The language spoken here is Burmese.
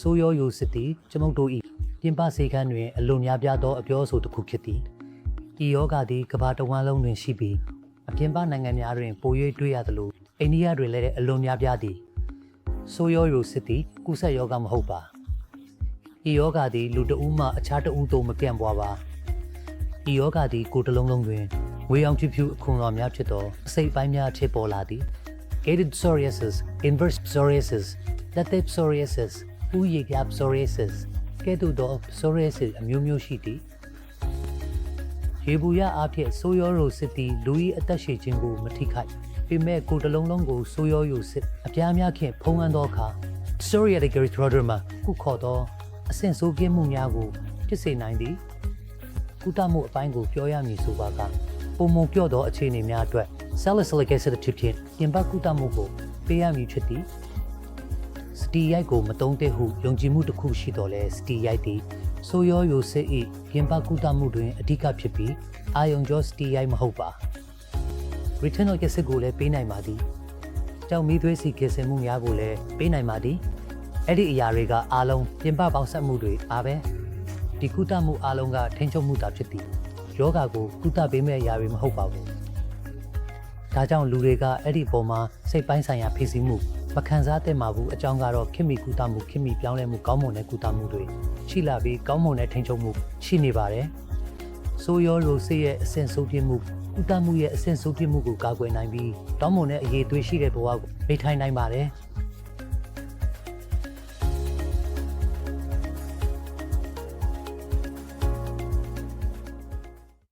ဆိုးရောယိုစစ်သည်ကျွန်ုပ်တို့၏ပြင်ပစေခန်းတွင်အလွန်များပြားသောအပြောအဆိုတစ်ခုဖြစ်သည်ဤယောဂသည်ကမ္ဘာတစ်ဝန်းလုံးတွင်ရှိပြီးအပြင်ပနိုင်ငံများတွင်ပို၍တွေ့ရသလိုအိန္ဒိယတွင်လည်းအလွန်များပြားသည်ဆိုးရောယိုစစ်သည်ကုဆက်ယောဂမဟုတ်ပါဤယောဂသည်လူတဦးမှအခြားတဦးသို့မပြန့်ပွားပါဤယောဂသည်ကိုယ်တစ်လုံးလုံးတွင်ဝေးအောင်ဖြူဖြူအခွန်တော်များဖြစ်သောအစိတ်အပိုင်းများဖြစ်ပေါ်လာသည် gated psoriasis, inverse psoriasis, latex psoriasis, ဥယျာဉ် psoriasis ကဲ့သို့သော psoriasis အမျိုးမျိုးရှိသည်ရေဘူးရအားဖြင့်ဆိုးရောရိုစစ်သည်လူ၏အသက်ရှည်ခြင်းကိုမထိခိုက်ပေမဲ့ကိုယ်တစ်လုံးလုံးကိုဆိုးရောရိုစစ်အပြားများဖြင့်ဖုံးအပ်သောအခါ psoriatic erythroderma ခုခေါ်သောအဆင့်ဆိုးကင်းမှုများကိုဖြစ်စေနိုင်သည်ကုသမှုအပိုင်းကိုပြောရမည်ဆိုပါကပုံမပြော့သောအခြေအနေများအတွက် salicylic acid ဖြစ်ဖြစ်ပြင်ပကုသမှုကိုပေးရမည်ဖြစ်သည် စတီရိုက်ကိုမတုံးတဲ့ဟုယုံကြည်မှုတစ်ခုရှိတော်လဲစတီရိုက်သည်ဆိုရောယိုစစ်၏ပြင်ပကုသမှုတွင်အဓိကဖြစ်ပြီးအာယုံကျော်စတီရိုက်မဟုတ်ပါ retinoic acid ကိုလည်းပေးနိုင်ပါသည်ကြောင့်မီးသွေးစီကင်ဆင်မှုများကိုလည်းပေးနိုင်ပါသည်အဲ့ဒီအရာတွေကအားလုံးပြင်ပပေါင်းဆက်မှုတွေအားပဲဒီကုသမှုအလုံးကထိန်းချုပ်မှုသာဖြစ်သည်ယောဂါကိုကုသပေးမဲ့အရာတွေမဟုတ်ပါဘူးဒါကြောင့်လူတွေကအဲ့ဒီပုံမှာစိတ်ပိုင်းဆိုင်ရာဖိစီးမှု မခံစားသင့်ပါဘူးအကြောင်းကတော့ခင်မီကုသမှုခင်မီပြောင်းလဲမှုကောင်းမွန်တဲ့ကုသမှုတွေရှိလာပြီးကောင်းမွန်တဲ့ထိန်းချုပ်မှုရှိနေပါတယ်ဆိုးရောရိုဆေးရဲ့အဆင့်ဆုံးပြမှုကုသမှုရဲ့အဆင့်ဆုံးပြမှုကိုကာကွယ်နိုင်ပြီးတောင်းမွန်တဲ့အရေးသွေးရှိတဲ့ဘဝကိုနေထိုင်နိုင်ပါတယ်